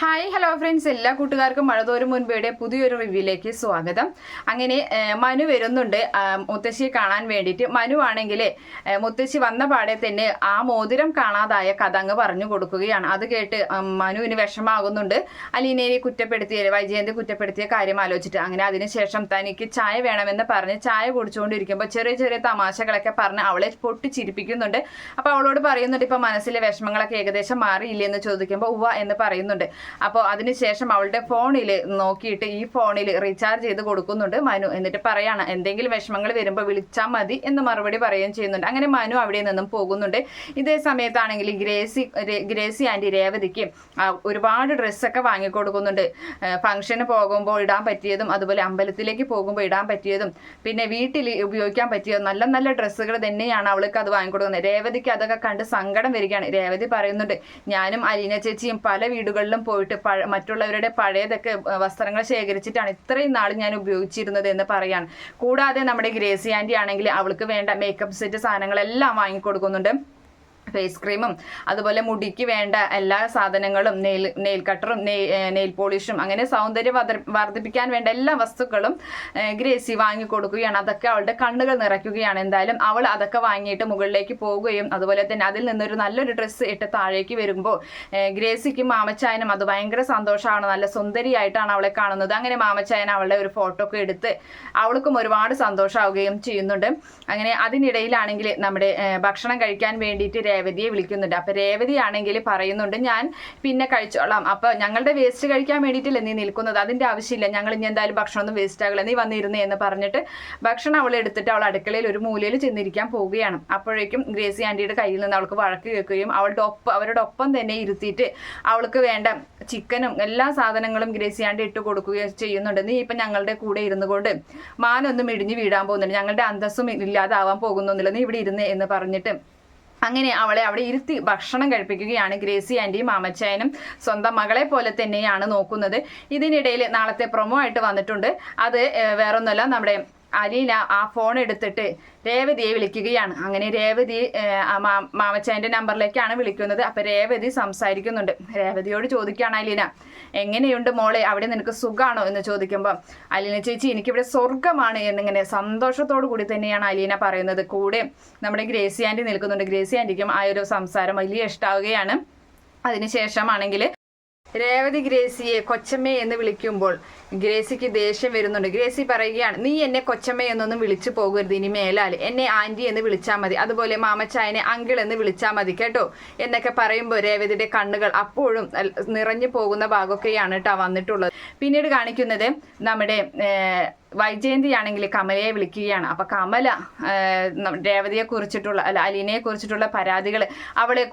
Hi hello friends എല്ലാ കൂട്ടുകാർക്കും മഴതോരും മുൻപേടെ പുതിയൊരു റിവ്യൂയിലേക്ക് സ്വാഗതം. അങ്ങനെ മനു വരുന്നുണ്ട്. മുത്തശ്ശിയെ കാണാൻ വേണ്ടിയിട്ട്. മനു ആണെങ്കിൽ മുത്തശ്ശി വന്ന പാടെ തന്നെ ആ മോതിരം കാണാതായ കഥ അങ്ങ് പറഞ്ഞു കൊടുക്കുകയാണ്. അത് കേട്ട് മനുവിന് വിഷമാകുന്നുണ്ട്. അലീനയെ കുറ്റപ്പെടുത്തിയ വൈജയന്തി കുറ്റപ്പെടുത്തിയ കാര്യം ആലോചിച്ചിട്ട്. അങ്ങനെ അതിനുശേഷം തനിക്ക് ചായ വേണമെന്ന് പറഞ്ഞ് ചായ കുടിച്ചുകൊണ്ടിരിക്കുമ്പോൾ ചെറിയ ചെറിയ തമാശകളൊക്കെ പറഞ്ഞ് അവളെ പൊട്ടിച്ചിരിപ്പിക്കുന്നുണ്ട്. അപ്പോൾ അവളോട് പറയുന്നുണ്ട് ഇപ്പോൾ മനസ്സിലെ വിഷമങ്ങളൊക്കെ ഏകദേശം മാറിയില്ലേ? എന്ന് ചോദിക്കുമ്പോൾ ഉവ എന്ന് പറയുന്നുണ്ട്. അപ്പോൾ അതിനുശേഷം അവളുടെ ഫോണിൽ നോക്കിയിട്ട് ഈ ഫോണിൽ റീചാർജ് ചെയ്ത് കൊടുക്കുന്നുണ്ട് മനു. എന്നിട്ട് പറയാണ് എന്തെങ്കിലും വിഷമങ്ങൾ വരുമ്പോൾ വിളിച്ചാൽ മതി എന്ന് മറുപടി പറയുകയും ചെയ്യുന്നുണ്ട്. അങ്ങനെ മനു അവിടെ നിന്നും പോകുന്നുണ്ട്. ഇതേ സമയത്താണെങ്കിൽ ഗ്രേസി ഗ്രേസി ആന്റി രേവതിക്ക് ഒരുപാട് ഡ്രസ്സൊക്കെ വാങ്ങിക്കൊടുക്കുന്നുണ്ട്. ഫംഗ്ഷന് പോകുമ്പോൾ ഇടാൻ പറ്റിയതും അതുപോലെ അമ്പലത്തിലേക്ക് പോകുമ്പോൾ ഇടാൻ പറ്റിയതും പിന്നെ വീട്ടിൽ ഉപയോഗിക്കാൻ പറ്റിയതും നല്ല നല്ല ഡ്രസ്സുകൾ തന്നെയാണ് അവൾക്ക് അത് വാങ്ങിക്കൊടുക്കുന്നത്. രേവതിക്ക് അതൊക്കെ കണ്ട് സങ്കടം വരികയാണ്. രേവതി പറയുന്നുണ്ട് ഞാനും അലീന ചേച്ചിയും പല വീടുകളിലും പോയിട്ട് മറ്റുള്ളവരുടെ പഴയതൊക്കെ വസ്ത്രങ്ങൾ ശേഖരിച്ചിട്ടാണ് ഇത്രയും നാൾ ഞാൻ ഉപയോഗിച്ചിരുന്നത് എന്ന് പറയാണ്. കൂടാതെ നമ്മുടെ ഗ്രേസി ആന്റി ആണെങ്കിൽ അവൾക്ക് വേണ്ട മേക്കപ്പ് സെറ്റ് സാധനങ്ങളെല്ലാം വാങ്ങിക്കൊടുക്കുന്നുണ്ട്. ഫേസ് ക്രീമും അതുപോലെ മുടിക്ക് വേണ്ട എല്ലാ സാധനങ്ങളും നെയിൽ നെയിൽ കട്ടറും നെയിൽ പോളിഷും അങ്ങനെ സൗന്ദര്യം വർദ്ധിപ്പിക്കാൻ വേണ്ട എല്ലാ വസ്തുക്കളും ഗ്രേസി വാങ്ങി കൊടുക്കുകയാണ്. അതൊക്കെ അവളുടെ കണ്ണുകൾ നിറയ്ക്കുകയാണ്. എന്തായാലും അവൾ അതൊക്കെ വാങ്ങിയിട്ട് മുകളിലേക്ക് പോവുകയും അതുപോലെ തന്നെ അതിൽ നിന്നൊരു നല്ലൊരു ഡ്രസ്സ് ഇട്ട് താഴേക്ക് വരുമ്പോൾ ഗ്രേസിക്കും മാമച്ചായനും അത് ഭയങ്കര സന്തോഷമാണ്. നല്ല സുന്ദരിയായിട്ടാണ് അവളെ കാണുന്നത്. അങ്ങനെ മാമച്ചായൻ അവളുടെ ഒരു ഫോട്ടോ ഒക്കെ എടുത്ത് അവൾക്കും ഒരുപാട് സന്തോഷമാവുകയും ചെയ്യുന്നുണ്ട്. അങ്ങനെ അതിനിടയിലാണെങ്കിൽ നമ്മുടെ ഭക്ഷണം കഴിക്കാൻ വേണ്ടിയിട്ട് രേവതിയെ വിളിക്കുന്നുണ്ട്. അപ്പൊ രേവതി ആണെങ്കിൽ പറയുന്നുണ്ട് ഞാൻ പിന്നെ കഴിച്ചോളാം. അപ്പൊ ഞങ്ങളുടെ വേസ്റ്റ് കഴിക്കാൻ വേണ്ടിയിട്ടില്ല നീ നിൽക്കുന്നത്? അതിന്റെ ആവശ്യമില്ല. ഞങ്ങൾ ഇനി എന്തായാലും ഭക്ഷണം ഒന്നും വേസ്റ്റ് ആകില്ല നീ വന്നിരുന്നേ എന്ന് പറഞ്ഞിട്ട് ഭക്ഷണം അവൾ എടുത്തിട്ട് അവൾ അടുക്കളയിൽ ഒരു മൂലയിൽ ചെന്നിരിക്കാൻ പോവുകയാണ്. അപ്പോഴേക്കും ഗ്രേസി ആന്റിയുടെ കയ്യിൽ നിന്ന് അവൾക്ക് വഴക്ക് കേൾക്കുകയും അവളുടെ ഒപ്പം അവരുടെ ഒപ്പം തന്നെ ഇരുത്തിയിട്ട് അവൾക്ക് വേണ്ട ചിക്കനും എല്ലാ സാധനങ്ങളും ഗ്രേസി ആന്റി ഇട്ട് കൊടുക്കുകയും ചെയ്യുന്നുണ്ട്. നീ ഇപ്പം ഞങ്ങളുടെ കൂടെ ഇരുന്നു കൊണ്ട് മാനൊന്നും ഇടിഞ്ഞ് വീടാൻ പോകുന്നില്ല. ഞങ്ങളുടെ അന്തസ്സും ഇല്ലാതാവാൻ പോകുന്നൊന്നുമില്ല. നീ ഇവിടെ ഇരുന്നേ എന്ന് പറഞ്ഞിട്ട് അങ്ങനെ അവളെ അവിടെ ഇരുത്തി ഭക്ഷണം കഴിപ്പിക്കുകയാണ് ഗ്രേസി ആന്റിയും മാമച്ചായനും. സ്വന്തം മകളെ പോലെ തന്നെയാണ് നോക്കുന്നത്. ഇതിനിടയിൽ നാളത്തെ പ്രൊമോ ആയിട്ട് വന്നിട്ടുണ്ട്. അത് വേറൊന്നുമല്ല നമ്മുടെ അലീന ആ ഫോൺ എടുത്തിട്ട് രേവതിയെ വിളിക്കുകയാണ്. അങ്ങനെ രേവതി മാമച്ചായന്റെ നമ്പറിലേക്കാണ് വിളിക്കുന്നത്. അപ്പം രേവതി സംസാരിക്കുന്നുണ്ട്. രേവതിയോട് ചോദിക്കുകയാണ് അലീന എങ്ങനെയുണ്ട് മോളെ? അവിടെ നിനക്ക് സുഖമാണോ എന്ന് ചോദിക്കുമ്പോൾ അലീന ചേച്ചി എനിക്കിവിടെ സ്വർഗമാണ് എന്നിങ്ങനെ സന്തോഷത്തോടു കൂടി തന്നെയാണ് അലീന പറയുന്നത്. കൂടെ നമ്മുടെ ഗ്രേസി ആന്റി നിൽക്കുന്നുണ്ട്. ഗ്രേസി ആന്റിക്കും ആ ഒരു സംസാരം വലിയ ഇഷ്ടാവുകയാണ്. അതിനുശേഷമാണെങ്കിൽ രേവതി ഗ്രേസിയെ കൊച്ചമ്മേ എന്ന് വിളിക്കുമ്പോൾ ഗ്രേസിക്ക് ദേഷ്യം വരുന്നുണ്ട്. ഗ്രേസി പറയുകയാണ് നീ എന്നെ കൊച്ചമ്മ എന്നൊന്നും വിളിച്ചു പോകരുത്. ഇനി മേലാൽ എന്നെ ആന്റി എന്ന് വിളിച്ചാൽ മതി. അതുപോലെ മാമച്ചായനെ അങ്കിൾ എന്ന് വിളിച്ചാൽ മതി കേട്ടോ? എന്നൊക്കെ പറയുമ്പോൾ രേവതിയുടെ കണ്ണുകൾ അപ്പോഴും നിറഞ്ഞു പോകുന്ന ഭാഗമൊക്കെയാണ് കേട്ടോ വന്നിട്ടുള്ളത്. പിന്നീട് കാണിക്കുന്നത് നമ്മുടെ വൈജയന്തി ആണെങ്കിൽ കമലയെ വിളിക്കുകയാണ്. അപ്പൊ കമല രേവതിയെ കുറിച്ചിട്ടുള്ള അല്ല അലീനയെ കുറിച്ചിട്ടുള്ള പരാതികൾ അവളെ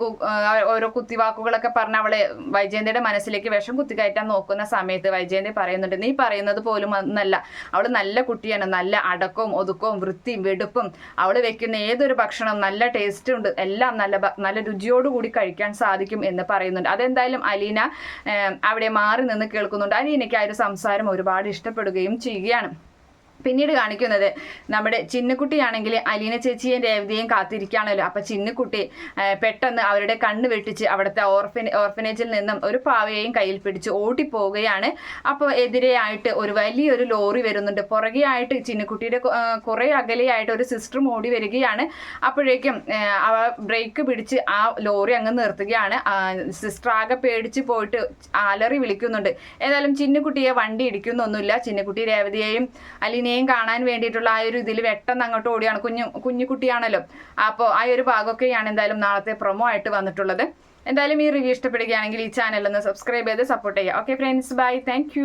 ഓരോ കുത്തിവാക്കുകളൊക്കെ പറഞ്ഞ് അവളെ വൈജയന്തിയുടെ മനസ്സിലേക്ക് വിഷം കുത്തിക്കയറ്റാൻ നോക്കുന്ന സമയത്ത് വൈജയന്തി പറയുന്നുണ്ട് നീ പറയുന്നത് പോലും ഒന്നല്ല അവൾ നല്ല കുട്ടിയാണ്. നല്ല അടക്കവും ഒതുക്കവും വൃത്തിയും വെടുപ്പും അവൾ വെക്കുന്ന ഏതൊരു ഭക്ഷണവും നല്ല ടേസ്റ്റ് ഉണ്ട്. എല്ലാം നല്ല നല്ല രുചിയോടുകൂടി കഴിക്കാൻ സാധിക്കും എന്ന് പറയുന്നുണ്ട്. അതെന്തായാലും അലീന അവിടെ മാറി നിന്ന് കേൾക്കുന്നുണ്ട്. അലീനയ്ക്ക് ആ ഒരു സംസാരം ഒരുപാട് ഇഷ്ടപ്പെടുകയും ചെയ്യുകയാണ്. പിന്നീട് കാണിക്കുന്നത് നമ്മുടെ ചിന്നക്കുട്ടിയാണെങ്കിൽ അലീന ചേച്ചിയും രേവതിയും കാത്തിരിക്കുകയാണല്ലോ. അപ്പം ചിന്നക്കുട്ടി പെട്ടെന്ന് അവരുടെ കണ്ണ് വെട്ടിച്ച് അവിടുത്തെ ഓർഫൻ ഓർഫനേജിൽ നിന്നും ഒരു പാവയെയും കയ്യിൽ പിടിച്ച് ഓടിപ്പോവുകയാണ്. അപ്പോൾ എതിരെയായിട്ട് ഒരു വലിയൊരു ലോറി വരുന്നുണ്ട്. പുറകെ ആയിട്ട് കുറേ അകലെയായിട്ട് ഒരു സിസ്റ്ററും ഓടി വരികയാണ്. അപ്പോഴേക്കും അവ ബ്രേക്ക് പിടിച്ച് ആ ലോറി അങ്ങ് നിർത്തുകയാണ്. സിസ്റ്റർ ആകെ പേടിച്ച് പോയിട്ട് അലറി വിളിക്കുന്നുണ്ട്. ഏതായാലും ചിന്നക്കുട്ടിയെ വണ്ടി ഇടിക്കുന്നൊന്നുമില്ല. ചിന്നക്കുട്ടി രേവതിയെയും അലീനയെയും കാണാൻ വേണ്ടിയിട്ടുള്ള ആ ഒരു ഇതിൽ വെട്ടം അങ്ങോട്ട് ഓടിയാണ്. കുഞ്ഞു കുഞ്ഞു കുട്ടിയാണല്ലോ അപ്പോൾ ആ ഒരു ഭാഗമൊക്കെയാണ് എന്തായാലും നാളത്തെ പ്രൊമോ ആയിട്ട് വന്നിട്ടുള്ളത്. എന്തായാലും ഈ റിവ്യൂ ഇഷ്ടപ്പെടുകയാണെങ്കിൽ ഈ ചാനലൊന്ന് സബ്സ്ക്രൈബ് ചെയ്ത് സപ്പോർട്ട് ചെയ്യുക. Okay friends bye thank